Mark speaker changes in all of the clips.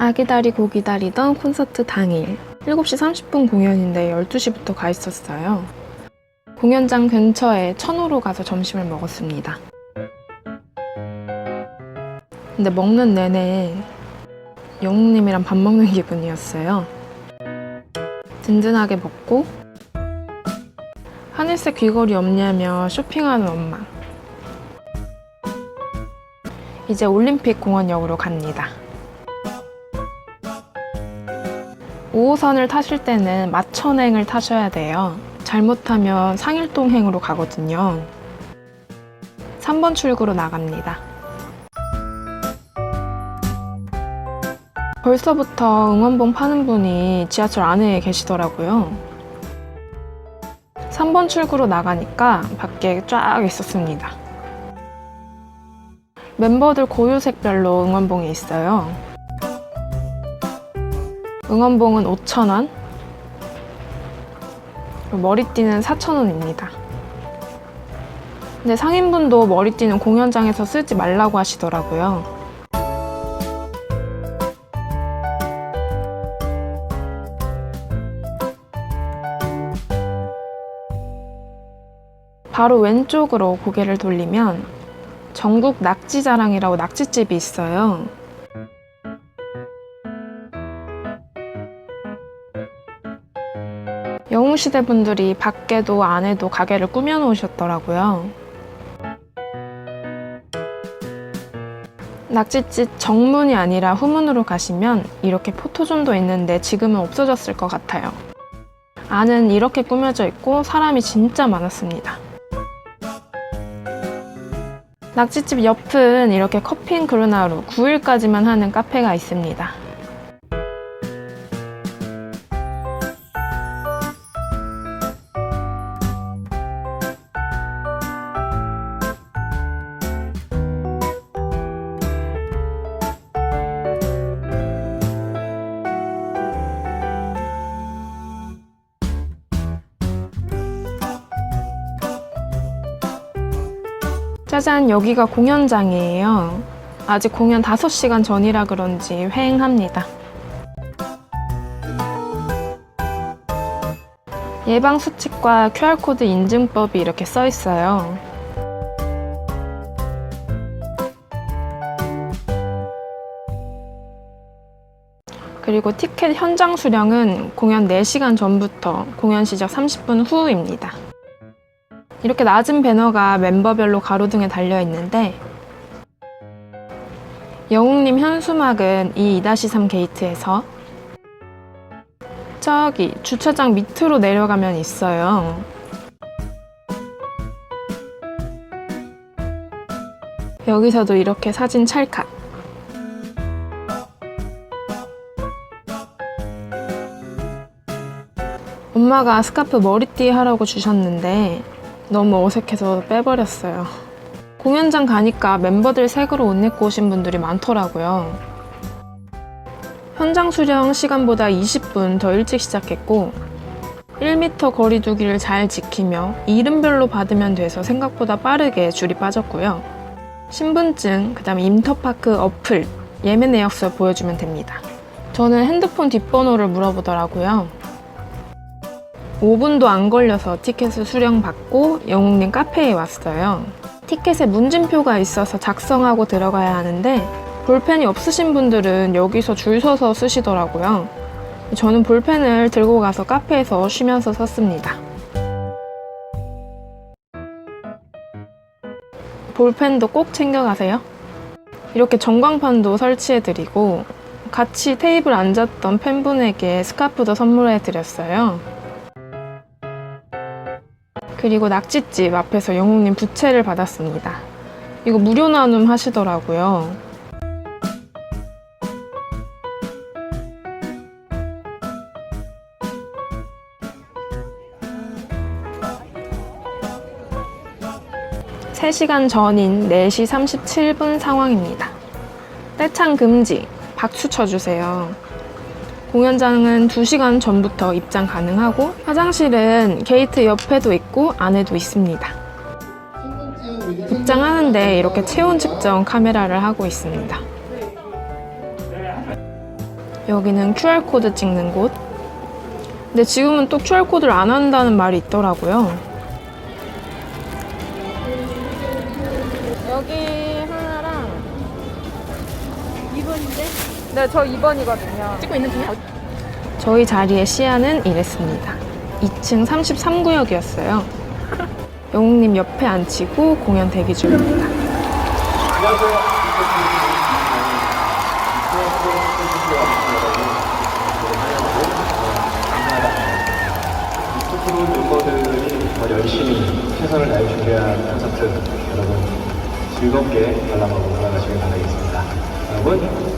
Speaker 1: 아기다리 고기다리던 콘서트 당일 7시 30분 공연인데 12시부터 가 있었어요. 공연장 근처에 천호로 가서 점심을 먹었습니다. 근데 먹는 내내 영웅님이랑 밥 먹는 기분이었어요. 든든하게 먹고 하늘색 귀걸이 없냐며 쇼핑하는 엄마. 이제 올림픽 공원역으로 갑니다. 5호선을 타실 때는 마천행을 타셔야 돼요. 잘못하면 상일동행으로 가거든요. 3번 출구로 나갑니다. 벌써부터 응원봉 파는 분이 지하철 안에 계시더라고요. 3번 출구로 나가니까 밖에 쫙 있었습니다. 멤버들 고유색별로 응원봉이 있어요. 응원봉은 5,000원, 머리띠는 4,000원입니다. 근데 상인분도 머리띠는 공연장에서 쓰지 말라고 하시더라고요. 바로 왼쪽으로 고개를 돌리면 전국 낙지 자랑이라고 낙지집이 있어요. 영웅시대 분들이 밖에도 안에도 가게를 꾸며 놓으셨더라고요. 낙지집 정문이 아니라 후문으로 가시면 이렇게 포토존도 있는데 지금은 없어졌을 것 같아요. 안은 이렇게 꾸며져 있고 사람이 진짜 많았습니다. 낙지집 옆은 이렇게 커피인 그루나루 9일까지만 하는 카페가 있습니다. 짜잔, 여기가 공연장이에요. 아직 공연 5시간 전이라 그런지 휑합니다. 예방수칙과 QR코드 인증법이 이렇게 써 있어요. 그리고 티켓 현장 수령은 공연 4시간 전부터 공연 시작 30분 후입니다. 이렇게 낮은 배너가 멤버별로 가로등에 달려 있는데 영웅님 현수막은 이 2-3 게이트에서 저기 주차장 밑으로 내려가면 있어요. 여기서도 이렇게 사진 찰칵. 엄마가 스카프 머리띠 하라고 주셨는데 너무 어색해서 빼버렸어요. 공연장 가니까 멤버들 색으로 옷 입고 오신 분들이 많더라고요. 현장 수령 시간보다 20분 더 일찍 시작했고 1m 거리 두기를 잘 지키며 이름별로 받으면 돼서 생각보다 빠르게 줄이 빠졌고요. 신분증, 그 다음에 인터파크 어플, 예매 내역서 보여주면 됩니다. 저는 핸드폰 뒷번호를 물어보더라고요. 5분도 안 걸려서 티켓을 수령받고 영웅님 카페에 왔어요. 티켓에 문진표가 있어서 작성하고 들어가야 하는데 볼펜이 없으신 분들은 여기서 줄 서서 쓰시더라고요. 저는 볼펜을 들고 가서 카페에서 쉬면서 썼습니다. 볼펜도 꼭 챙겨가세요. 이렇게 전광판도 설치해드리고 같이 테이블 앉았던 팬분에게 스카프도 선물해드렸어요. 그리고 낙지집 앞에서 영웅님 부채를 받았습니다. 이거 무료 나눔 하시더라고요. (3시간) 전인 (4시 37분) 상황입니다. 떼창 금지, 박수 쳐주세요. 공연장은 2시간 전부터 입장 가능하고 화장실은 게이트 옆에도 있고 안에도 있습니다. 입장하는데 이렇게 체온 측정 카메라를 하고 있습니다. 여기는 QR코드 찍는 곳. 근데 지금은 또 QR코드를 안 한다는 말이 있더라고요. 네, 저 2번이거든요.
Speaker 2: 찍고 있는 중이야?
Speaker 1: 저희 자리의 시야는 이랬습니다. 2층 33구역이었어요. 영웅님 옆에 앉히고 공연 대기 중입니다.
Speaker 3: 프로 멤버들이 더 열심히 최선을 다해 준비한 콘서트 여러분 즐겁게 관람하고 돌아가시길 바라겠습니다. 여러분,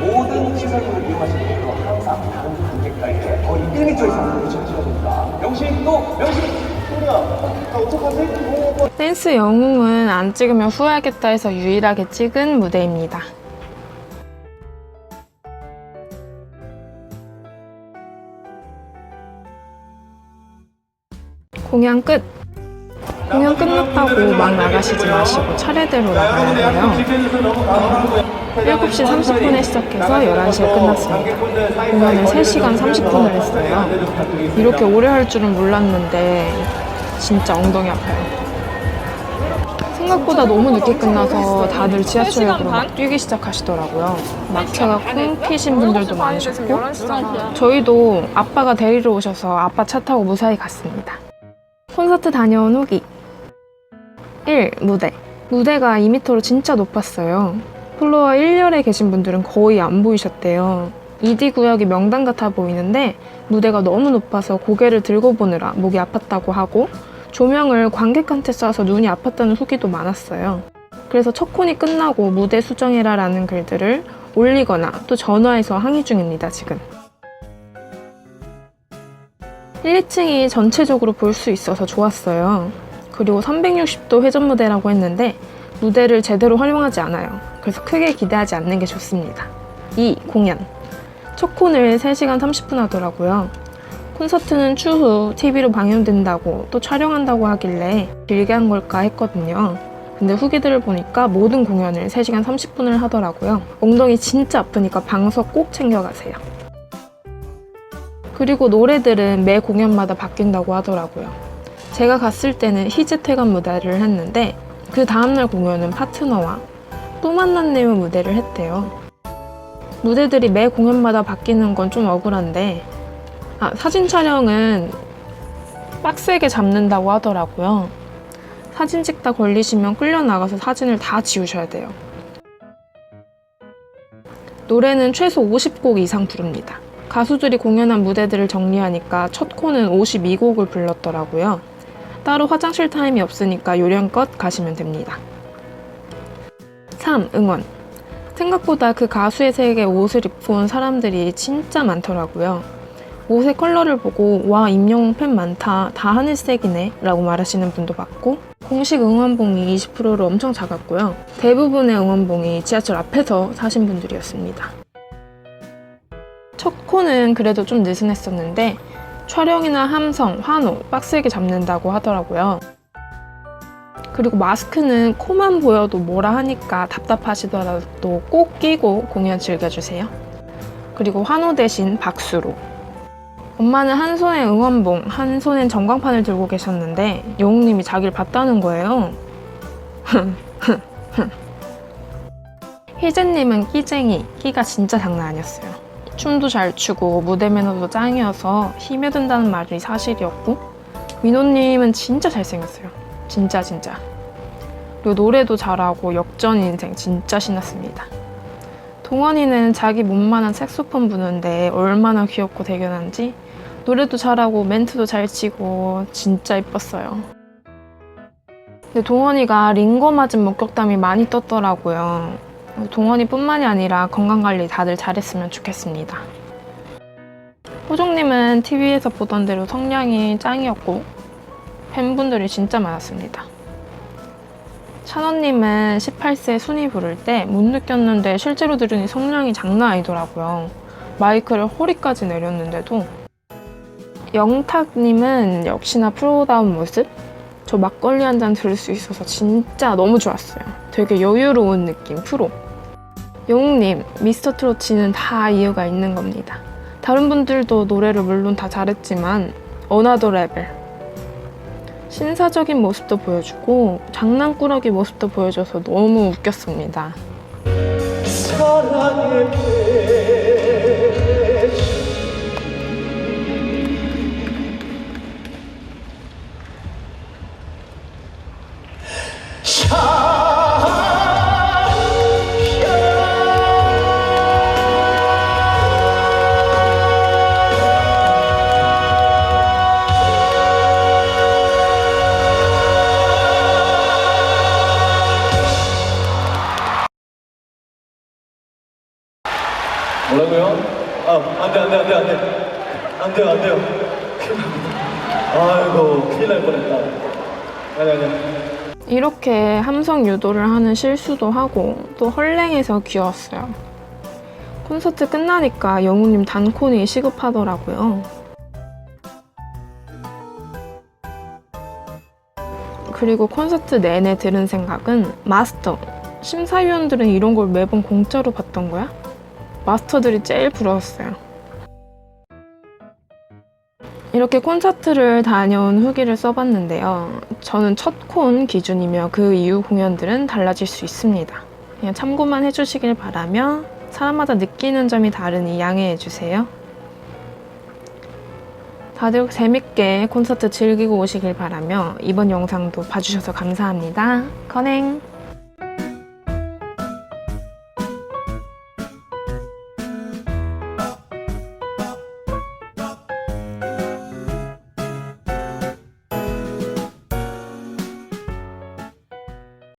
Speaker 4: 모든 시설물을 이용하시는 분들은 항상 다른 관객과의 거의 1m 이상 거리를 됩니다. 명신 또 명신!
Speaker 1: 댄스 영웅은 안 찍으면 후회하겠다 해서 유일하게 찍은 무대입니다. 공연 끝! 공연 끝났다고 막 나가시지 마시고 차례대로 나가야 돼요. 7시 30분에 시작해서 11시에 끝났습니다. 공연을 3시간 30분을 했어요. 이렇게 오래 할 줄은 몰랐는데 진짜 엉덩이 아파요. 생각보다 너무 늦게 끝나서 다들 지하철역으로 막 뛰기 시작하시더라고요. 막차가 끊기신 분들도 많으셨고 저희도 아빠가 데리러 오셔서 아빠 차 타고 무사히 갔습니다. 콘서트 다녀온 후기 1. 무대 무대가 2m로 진짜 높았어요. 플로어 1열에 계신 분들은 거의 안 보이셨대요. 2D 구역이 명당 같아 보이는데 무대가 너무 높아서 고개를 들고 보느라 목이 아팠다고 하고 조명을 관객한테 쏴서 눈이 아팠다는 후기도 많았어요. 그래서 첫 콘이 끝나고 무대 수정해라라는 글들을 올리거나 또 전화해서 항의 중입니다, 지금. 1, 2층이 전체적으로 볼 수 있어서 좋았어요. 그리고 360도 회전 무대라고 했는데 무대를 제대로 활용하지 않아요. 그래서 크게 기대하지 않는 게 좋습니다. 2. 공연. 첫 콘을 3시간 30분 하더라고요. 콘서트는 추후 TV로 방영된다고 또 촬영한다고 하길래 길게 한 걸까 했거든요. 근데 후기들을 보니까 모든 공연을 3시간 30분을 하더라고요. 엉덩이 진짜 아프니까 방석 꼭 챙겨가세요. 그리고 노래들은 매 공연마다 바뀐다고 하더라고요. 제가 갔을 때는 희재 퇴관 무대를 했는데 그 다음날 공연은 파트너와 또 만났네요 무대를 했대요. 무대들이 매 공연마다 바뀌는 건 좀 억울한데 아, 사진 촬영은 빡세게 잡는다고 하더라고요. 사진 찍다 걸리시면 끌려 나가서 사진을 다 지우셔야 돼요. 노래는 최소 50곡 이상 부릅니다. 가수들이 공연한 무대들을 정리하니까 첫 코는 52곡을 불렀더라고요. 따로 화장실 타임이 없으니까 요령껏 가시면 됩니다. 3. 응원. 생각보다 그 가수의 색의 옷을 입고 온 사람들이 진짜 많더라고요. 옷의 컬러를 보고 와 임영웅 팬 많다. 다 하늘색이네. 라고 말하시는 분도 봤고 공식 응원봉이 20%로 엄청 작았고요. 대부분의 응원봉이 지하철 앞에서 사신 분들이었습니다. 첫 코는 그래도 좀 느슨했었는데 촬영이나 함성, 환호 빡세게 잡는다고 하더라고요 그리고 마스크는 코만 보여도 뭐라 하니까 답답하시더라도 꼭 끼고 공연 즐겨주세요 그리고 환호 대신 박수로 엄마는 한 손에 응원봉, 한 손엔 전광판을 들고 계셨는데 영웅님이 자기를 봤다는 거예요. 희재님은 끼쟁이, 끼가 진짜 장난 아니었어요. 춤도 잘 추고 무대 매너도 짱이어서 힘에 든다는 말이 사실이었고 민호님은 진짜 잘생겼어요. 진짜 진짜. 그리고 노래도 잘하고 역전 인생 진짜 신났습니다. 동원이는 자기 몸만한 색소폰 부는데 얼마나 귀엽고 대견한지 노래도 잘하고 멘트도 잘 치고 진짜 이뻤어요. 근데 동원이가 링거 맞은 목격담이 많이 떴더라고요. 동원이뿐만이 아니라 건강관리 다들 잘했으면 좋겠습니다. 호종님은 TV에서 보던 대로 성량이 짱이었고 팬분들이 진짜 많았습니다. 찬원님은 18세 순위 부를 때 못 느꼈는데 실제로 들으니 성량이 장난 아니더라고요. 마이크를 허리까지 내렸는데도 영탁님은 역시나 프로다운 모습? 저 막걸리 한 잔 들을 수 있어서 진짜 너무 좋았어요. 되게 여유로운 느낌, 프로. 영웅님, 미스터 트로치는 다 이유가 있는 겁니다. 다른 분들도 노래를 물론 다 잘했지만 어나더 레벨. 신사적인 모습도 보여주고 장난꾸러기 모습도 보여줘서 너무 웃겼습니다.
Speaker 4: 사랑의 배 안 돼, 안 돼, 안 돼, 안 돼. 안 돼요, 안 돼요. 아이고, 큰일 날 뻔했다. 아니, 아니.
Speaker 1: 이렇게 함성 유도를 하는 실수도 하고 또 헐랭해서 귀여웠어요. 콘서트 끝나니까 영웅님 단콘이 시급하더라고요. 그리고 콘서트 내내 들은 생각은 마스터. 심사위원들은 이런 걸 매번 공짜로 받던 거야? 마스터들이 제일 부러웠어요. 이렇게 콘서트를 다녀온 후기를 써봤는데요. 저는 첫 콘 기준이며 그 이후 공연들은 달라질 수 있습니다. 그냥 참고만 해주시길 바라며 사람마다 느끼는 점이 다르니 양해해 주세요. 다들 재밌게 콘서트 즐기고 오시길 바라며 이번 영상도 봐주셔서 감사합니다. 건행!